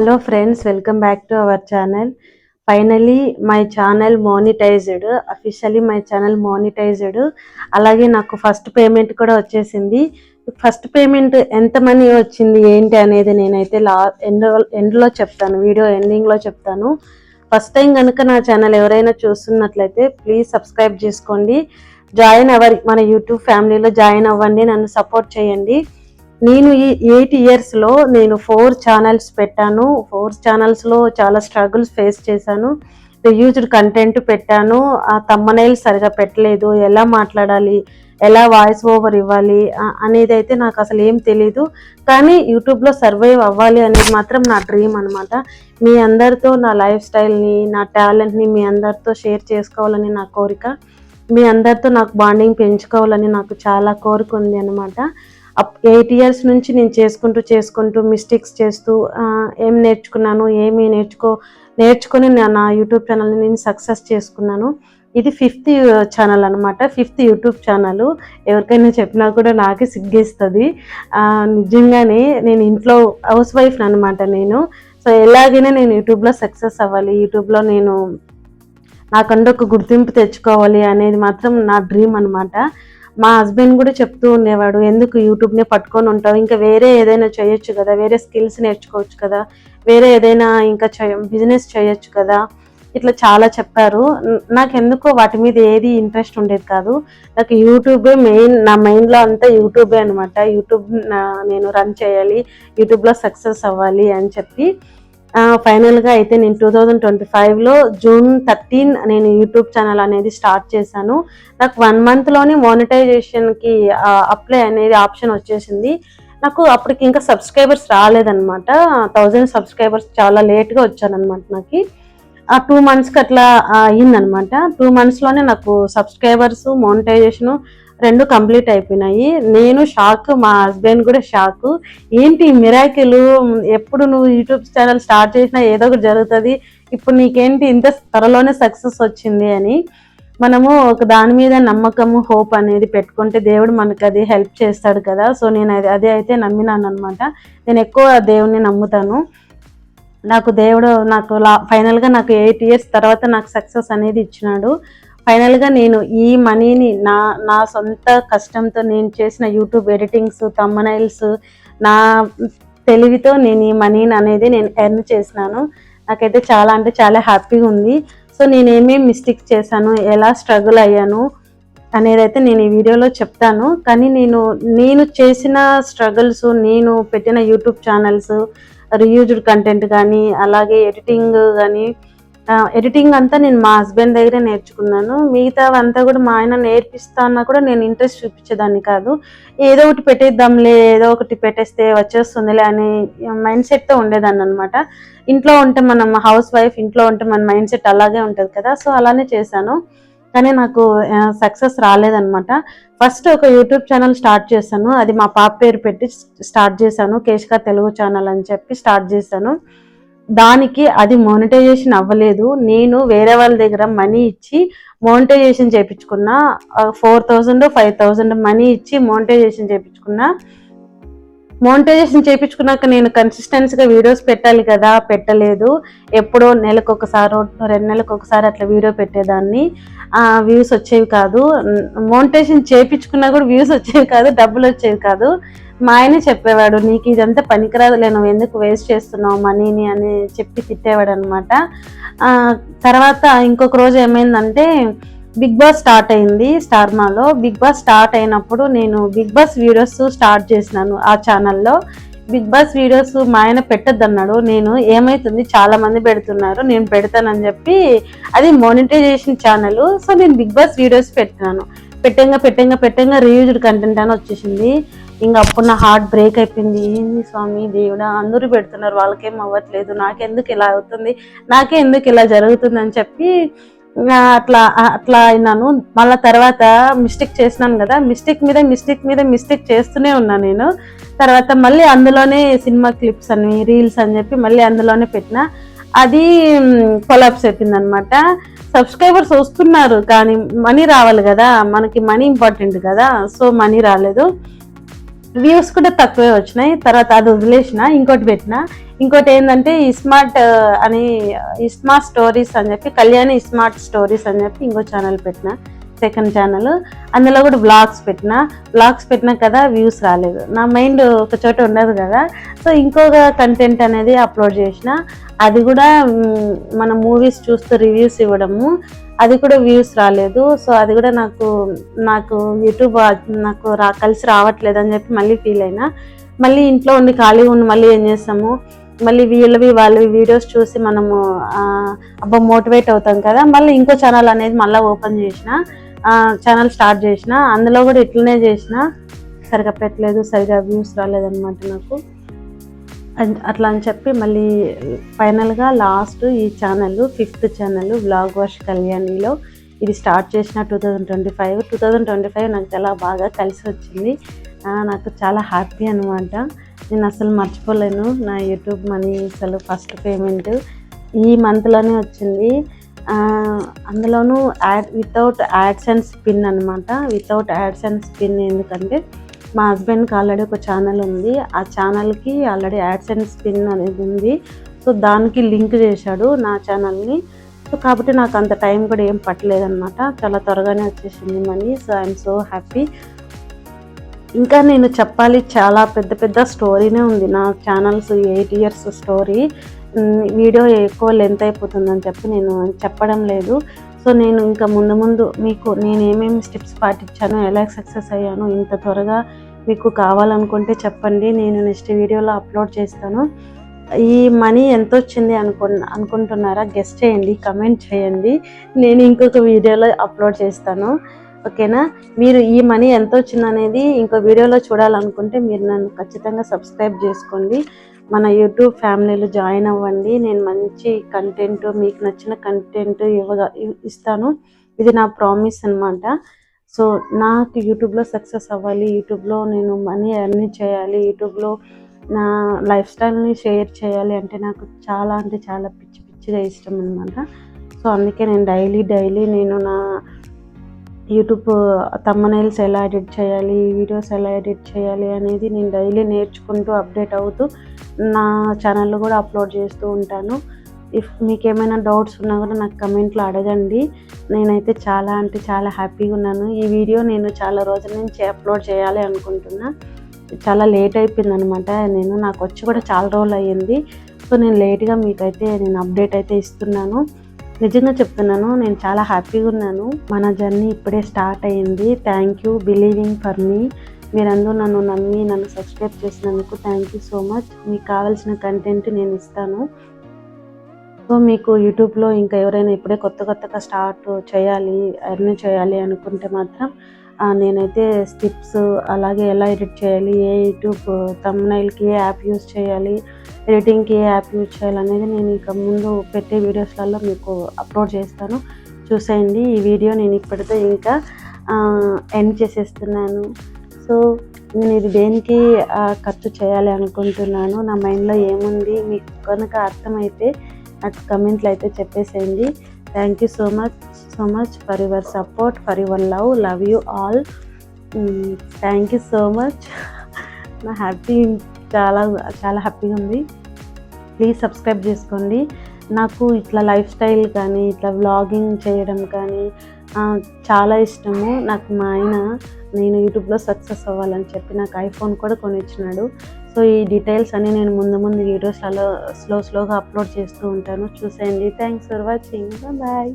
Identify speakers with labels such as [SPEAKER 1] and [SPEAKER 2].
[SPEAKER 1] Hello friends welcome back to our channel. Finally my channel monetized officially my channel monetized. అలాగే నాకు first payment కూడా వచ్చేసింది. First payment ఎంత money వచ్చింది ఏంటి అనేది నేనైతే లా ఎండ్ ఎండ్లో చెప్తాను వీడియో ఎండింగ్లో చెప్తాను. ఫస్ట్ టైం కనుక నా ఛానల్ ఎవరైనా చూస్తున్నట్లయితే ప్లీజ్ సబ్స్క్రైబ్ చేసుకోండి. జాయిన్ అవ్వరి మన యూట్యూబ్ ఫ్యామిలీలో జాయిన్ అవ్వండి నన్ను సపోర్ట్ చేయండి. నేను ఈ ఎయిట్ ఇయర్స్లో నేను ఫోర్ ఛానల్స్ పెట్టాను. ఫోర్ ఛానల్స్లో చాలా స్ట్రగుల్స్ ఫేస్ చేశాను. రియూజ్డ్ కంటెంట్ పెట్టాను. ఆ తమ్మనైల్ సరిగా పెట్టలేదు. ఎలా మాట్లాడాలి? ఎలా వాయిస్ ఓవర్ ఇవ్వాలి? అనేది అయితే నాకు అసలు ఏం తెలీదు. కానీ యూట్యూబ్లో సర్వైవ్ అవ్వాలి అనేది మాత్రం నా డ్రీమ్ అనమాట మీ అందరితో నా లైఫ్ స్టైల్ని నా టాలెంట్ని మీ అందరితో షేర్ చేసుకోవాలని నా కోరిక. మీ అందరితో నాకు బాండింగ్ పెంచుకోవాలని నాకు చాలా కోరిక ఉంది అనమాట ఎయిట్ ఇయర్స్ నుంచి నేను చేసుకుంటూ చేసుకుంటూ మిస్టేక్స్ చేస్తూ ఏం నేర్చుకున్నాను ఏమి నేర్చుకో నేర్చుకొని నా- యూట్యూబ్ ఛానల్ని నేను సక్సెస్ చేసుకున్నాను. ఇది ఫిఫ్త్ ఛానల్ అనమాట ఫిఫ్త్ యూట్యూబ్ ఛానల్. ఎవరికైనా చెప్పినా కూడా నాకే సిగ్గేస్తుంది. నిజంగానే నేను ఇంట్లో హౌస్ వైఫ్ అనమాట నేను. సో ఎలాగైనా నేను యూట్యూబ్లో సక్సెస్ అవ్వాలి. యూట్యూబ్లో నేను నాకంటూ ఒక గుర్తింపు తెచ్చుకోవాలి అనేది మాత్రం నా డ్రీమ్ అనమాట మా హస్బెండ్ కూడా చెప్తూ ఉండేవాడు ఎందుకు యూట్యూబ్నే పట్టుకొని ఉంటావు? ఇంకా వేరే ఏదైనా చేయొచ్చు కదా వేరే స్కిల్స్ నేర్చుకోవచ్చు కదా వేరే ఏదైనా ఇంకా బిజినెస్ చేయొచ్చు కదా. ఇట్లా చాలా చెప్పారు. నాకు ఎందుకో వాటి మీద ఏది ఇంట్రెస్ట్ ఉండేది కాదు. నాకు యూట్యూబే మెయిన్ నా మైండ్లో అంతా యూట్యూబే అనమాట యూట్యూబ్ నేను రన్ చేయాలి యూట్యూబ్లో సక్సెస్ అవ్వాలి అని చెప్పి ఫైనల్గా అయితే నేను టూ థౌజండ్ ట్వంటీ ఫైవ్లో జూన్ థర్టీన్ నేను యూట్యూబ్ ఛానల్ అనేది స్టార్ట్ చేశాను. నాకు వన్ మంత్లోనే మానిటైజేషన్కి అప్లై అనేది ఆప్షన్ వచ్చేసింది. నాకు అప్పటికి ఇంకా సబ్స్క్రైబర్స్ రాలేదన్నమాట. థౌజండ్ సబ్స్క్రైబర్స్ చాలా లేట్గా వచ్చానమాట నాకు. ఆ టూ మంత్స్కి అట్లా అయ్యిందనమాట టూ మంత్స్లోనే నాకు సబ్స్క్రైబర్స్ మానిటైజేషన్ రెండు కంప్లీట్ అయిపోయినాయి. నేను షాక్ మా హస్బెండ్ కూడా షాక్. ఏంటి మిరాకిల్? ఎప్పుడు నువ్వు యూట్యూబ్ ఛానల్ స్టార్ట్ చేసినా ఏదో ఒకటి జరుగుతుంది. ఇప్పుడు నీకేంటి ఇంత త్వరలోనే సక్సెస్ వచ్చింది అని. మనము ఒక దాని మీద నమ్మకము హోప్ అనేది పెట్టుకుంటే దేవుడు మనకు అది హెల్ప్ చేస్తాడు కదా. సో నేను అది అదే అయితే నమ్మినాను అనమాట నేను ఎక్కువ దేవుణ్ణి నమ్ముతాను. నాకు దేవుడు నాకు లా ఫైనల్గా నాకు ఎయిట్ ఇయర్స్ తర్వాత నాకు సక్సెస్ అనేది ఇచ్చినాడు. ఫైనల్గా నేను ఈ మనీని నా నా సొంత కష్టంతో నేను చేసిన యూట్యూబ్ ఎడిటింగ్స్ తమ్మనైల్స్ నా తెలివితో నేను ఈ మనీని అనేది నేను ఎర్న్ చేసినాను. నాకైతే చాలా అంటే చాలా హ్యాపీగా ఉంది. సో నేను ఏమేమి మిస్టేక్ చేశాను ఎలా స్ట్రగుల్ అయ్యాను అనేది అయితే నేను ఈ వీడియోలో చెప్తాను. కానీ నేను నేను చేసిన స్ట్రగుల్స్ నేను పెట్టిన యూట్యూబ్ ఛానల్స్ రియూజ్డ్ కంటెంట్ కానీ అలాగే ఎడిటింగ్ కానీ ఎడిటింగ్ అంతా నేను మా హస్బెండ్ దగ్గరే నేర్చుకున్నాను. మిగతా అంతా కూడా మా ఆయన నేర్పిస్తా అన్నా కూడా నేను ఇంట్రెస్ట్ చూపించేదాన్ని కాదు. ఏదో ఒకటి పెట్టేద్దాంలే ఏదో ఒకటి పెట్టేస్తే వచ్చేస్తుందిలే అనే మైండ్ సెట్తో ఉండేదాన్ని అనమాట ఇంట్లో ఉంటే మనం హౌస్ వైఫ్ ఇంట్లో ఉంటే మన మైండ్ సెట్ అలాగే ఉంటుంది కదా. సో అలానే చేశాను. కానీ నాకు సక్సెస్ రాలేదనమాట ఫస్ట్ ఒక యూట్యూబ్ ఛానల్ స్టార్ట్ చేశాను. అది మా పాప పేరు పెట్టి స్టార్ట్ చేశాను. కేష్కా తెలుగు ఛానల్ అని చెప్పి స్టార్ట్ చేశాను. దానికి అది మోనిటైజేషన్ అవ్వలేదు. నేను వేరే వాళ్ళ దగ్గర మనీ ఇచ్చి మోనిటైజేషన్ చేయించుకున్న four thousand five thousand money ఇచ్చి మోనిటైజేషన్ చేయించుకున్నా మోనిటైజేషన్ చేయించుకున్నాక నేను కన్సిస్టెన్సీగా వీడియోస్ పెట్టాలి కదా పెట్టలేదు. ఎప్పుడో నెలకు ఒకసారి రెండు నెలలకు ఒకసారి అట్లా వీడియో పెట్టేదాన్ని. వ్యూస్ వచ్చేవి కాదు. మోనిటైజేషన్ చేయించుకున్నా కూడా వ్యూస్ వచ్చేవి కాదు డబ్బులు వచ్చేవి కాదు. మా ఆయన చెప్పేవాడు నీకు ఇదంతా పనికిరాదులే నువ్వు ఎందుకు వేస్ట్ చేస్తున్నావు మనీని అని చెప్పి తిట్టేవాడు అనమాట తర్వాత ఇంకొక రోజు ఏమైందంటే బిగ్ బాస్ స్టార్ట్ అయింది స్టార్మాలో. బిగ్ బాస్ స్టార్ట్ అయినప్పుడు నేను బిగ్ బాస్ వీడియోస్ స్టార్ట్ చేసినాను ఆ ఛానల్లో బిగ్ బాస్ వీడియోస్ మా ఆయన పెట్టద్దన్నాడు. నేను ఏమైతుంది? చాలా మంది పెడుతున్నారు నేను పెడతానని చెప్పి అది మోనిటైజేషన్ ఛానల్ సో నేను బిగ్ బాస్ వీడియోస్ పెట్టినాను. పెట్టంగా పెట్టంగా పెట్టంగా రియూజ్డ్ కంటెంట్ అని వచ్చేసింది. ఇంకా అప్పుడు నా హార్ట్ బ్రేక్ అయిపోయింది. ఏంది స్వామి దేవుడా? అందరూ పెడుతున్నారు. వాళ్ళకేం అవ్వట్లేదు. నాకెందుకు ఇలా అవుతుంది? నాకే ఎందుకు ఇలా జరుగుతుంది అని చెప్పి అట్లా అట్లా అయినాను. మళ్ళీ తర్వాత మిస్టేక్ చేసినాను కదా. మిస్టేక్ మీద మిస్టేక్ మీద మిస్టేక్ చేస్తూనే ఉన్నాను నేను. తర్వాత మళ్ళీ అందులోనే సినిమా క్లిప్స్ అని రీల్స్ అని చెప్పి మళ్ళీ అందులోనే పెట్టిన. అది కొలాప్స్ అయిపోయింది అనమాట సబ్స్క్రైబర్స్ వస్తున్నారు కానీ మనీ రావాలి కదా. మనకి మనీ ఇంపార్టెంట్ కదా. సో మనీ రాలేదు. వ్యూస్ కూడా తక్కువే వచ్చినాయి. తర్వాత అది వదిలేసిన ఇంకోటి పెట్టిన. ఇంకోటి ఏంటంటే ఇస్మార్ట్ అని ఇస్మార్ట్ స్టోరీస్ అని చెప్పి కళ్యాణి ఇస్మార్ట్ స్టోరీస్ అని చెప్పి ఇంకో ఛానల్ పెట్టిన. సెకండ్ ఛానల్ అందులో కూడా బ్లాగ్స్ పెట్టిన. బ్లాగ్స్ పెట్టినా కదా వ్యూస్ రాలేదు. నా మైండ్ ఒక చోట ఉండదు కదా. సో ఇంకొక కంటెంట్ అనేది అప్లోడ్ చేసిన అది కూడా మన మూవీస్ చూస్తూ రివ్యూస్ ఇవ్వడము అది కూడా వ్యూస్ రాలేదు. సో అది కూడా నాకు నాకు యూట్యూబ్ నాకు రా కలిసి రావట్లేదు అని చెప్పి మళ్ళీ ఫీల్ అయినా మళ్ళీ ఇంట్లో ఉండి ఖాళీగా ఉండి మళ్ళీ ఏం చేస్తాము? మళ్ళీ వీళ్ళవి వాళ్ళవి వీడియోస్ చూసి మనము అబ్బా మోటివేట్ అవుతాం కదా. మళ్ళీ ఇంకో ఛానల్ అనేది మళ్ళీ ఓపెన్ చేసిన ఛానల్ స్టార్ట్ చేసిన అందులో కూడా ఇట్లనే చేసిన సరిగా పెట్టలేదు సరిగా వ్యూస్ రాలేదన్నమాట నాకు. అట్లా అని చెప్పి మళ్ళీ ఫైనల్గా లాస్ట్ ఈ ఛానల్ ఫిఫ్త్ ఛానల్ బ్లాగ్ వాష్ కళ్యాణిలో ఇది స్టార్ట్ చేసిన two thousand twenty five two thousand twenty five నాకు చాలా బాగా కలిసి వచ్చింది. నాకు చాలా హ్యాపీ అనమాట నేను అసలు మర్చిపోలేను నా యూట్యూబ్ మనీ అసలు ఫస్ట్ పేమెంట్ ఈ మంత్లోనే వచ్చింది. అందులోనూ ad without ads and spin అనమాట వితౌట్ యాడ్స్ అండ్ స్పిన్ ఎందుకంటే మా హస్బెండ్కి ఆల్రెడీ ఒక ఛానల్ ఉంది. ఆ ఛానల్కి ఆల్రెడీ యాడ్స్ అండ్ స్పిన్ అనేది ఉంది. సో దానికి లింక్ చేశాడు నా ఛానల్ని సో కాబట్టి నాకు అంత టైం కూడా ఏం పట్టలేదన్నమాట. చాలా త్వరగానే వచ్చేసింది money so I'm so happy ఇంకా నేను చెప్పాలి చాలా పెద్ద పెద్ద స్టోరీనే ఉంది. నా channels eight years story video ఎక్కువ లెంత్ అయిపోతుందని చెప్పి నేను చెప్పడం లేదు. సో నేను ఇంకా ముందు ముందు మీకు నేను ఏమేమి స్టెప్స్ పాటించాను ఎలా సక్సెస్ అయ్యాను ఇంత త్వరగా మీకు కావాలనుకుంటే చెప్పండి. నేను నెక్స్ట్ వీడియోలో అప్లోడ్ చేస్తాను. ఈ మనీ ఎంత వచ్చింది అనుకు అనుకుంటున్నారా? గెస్ట్ చేయండి కమెంట్ చేయండి. నేను ఇంకొక వీడియోలో అప్లోడ్ చేస్తాను. ఓకేనా మీరు ఈ మనీ ఎంత వచ్చింది అనేది ఇంకో వీడియోలో చూడాలనుకుంటే మీరు నన్ను ఖచ్చితంగా సబ్స్క్రైబ్ చేసుకోండి. మన యూట్యూబ్ ఫ్యామిలీలో జాయిన్ అవ్వండి. నేను మంచి కంటెంట్ మీకు నచ్చిన కంటెంట్ ఇవ్వగా ఇస్తాను. ఇది నా ప్రామిస్ అన్నమాట. సో నాకు యూట్యూబ్లో సక్సెస్ అవ్వాలి. యూట్యూబ్లో నేను మనీ ఎర్న్ చేయాలి. యూట్యూబ్లో నా లైఫ్ స్టైల్ని షేర్ చేయాలి అంటే నాకు చాలా అంటే చాలా పిచ్చి పిచ్చిగా ఇష్టం అనమాట సో అందుకే నేను డైలీ డైలీ నేను నా యూట్యూబ్ తమ్మనైల్స్ ఎలా ఎడిట్ చేయాలి వీడియోస్ ఎలా ఎడిట్ చేయాలి అనేది నేను డైలీ నేర్చుకుంటూ అప్డేట్ అవుతూ నా ఛానల్లో కూడా అప్లోడ్ చేస్తూ ఉంటాను. ఇఫ్ మీకు ఏమైనా డౌట్స్ ఉన్నా కూడా నాకు కమెంట్లో అడగండి. నేనైతే చాలా అంటే చాలా హ్యాపీగా ఉన్నాను. ఈ వీడియో నేను చాలా రోజుల నుంచి అప్లోడ్ చేయాలి అనుకుంటున్నా. చాలా లేట్ అయిపోయింది అనమాట నేను నాకు వచ్చి కూడా చాలా రోజులు అయ్యింది. సో నేను లేట్గా మీకైతే నేను అప్డేట్ అయితే ఇస్తున్నాను. నిజంగా చెప్తున్నాను నేను చాలా హ్యాపీగా ఉన్నాను. మన జర్నీ ఇప్పుడే స్టార్ట్ అయ్యింది thank you believing for me మీరందరూ నన్ను నమ్మి నన్ను సబ్స్క్రైబ్ చేసినందుకు థ్యాంక్ యూ సో మచ్ మీకు కావాల్సిన కంటెంట్ నేను ఇస్తాను. సో మీకు యూట్యూబ్లో ఇంకా ఎవరైనా ఇప్పుడే కొత్త కొత్తగా స్టార్ట్ చేయాలి అర్న్ చేయాలి అనుకుంటే మాత్రం నేనైతే స్టిప్స్ అలాగే ఎలా ఎడిట్ చేయాలి ఏ యూట్యూబ్ తమ్నైల్కి ఏ యాప్ యూజ్ చేయాలి ఎడిటింగ్కి ఏ యాప్ యూజ్ చేయాలి అనేది నేను ఇక ముందు పెట్టే వీడియోస్లలో మీకు అప్లోడ్ చేస్తాను. చూసేయండి ఈ వీడియో నేను ఇప్పటితో ఇంకా ఎండ్ చేసేస్తున్నాను. సో నేను ఇది దేనికి ఖర్చు చేయాలి అనుకుంటున్నాను నా మైండ్లో ఏముంది మీకు కనుక అర్థమైతే నాకు కమెంట్లు అయితే చెప్పేసేయండి. Thank you so much so much for your support for your love love you all thank you so much నా హ్యాపీ చాలా చాలా హ్యాపీగా ఉంది. ప్లీజ్ సబ్స్క్రైబ్ చేసుకోండి. నాకు ఇట్లా లైఫ్ స్టైల్ కానీ ఇట్లా వ్లాగింగ్ చేయడం కానీ చాలా ఇష్టము. నాకు మా ఆయన నేను యూట్యూబ్లో సక్సెస్ అవ్వాలని చెప్పి నాకు ఐఫోన్ కూడా కొనిచ్చినాడు. సో ఈ డీటెయిల్స్ అన్ని నేను ముందు ముందు వీడియోస్లలో స్లో స్లోగా అప్లోడ్ చేస్తూ ఉంటాను. చూసేయండి. Thanks for watching bye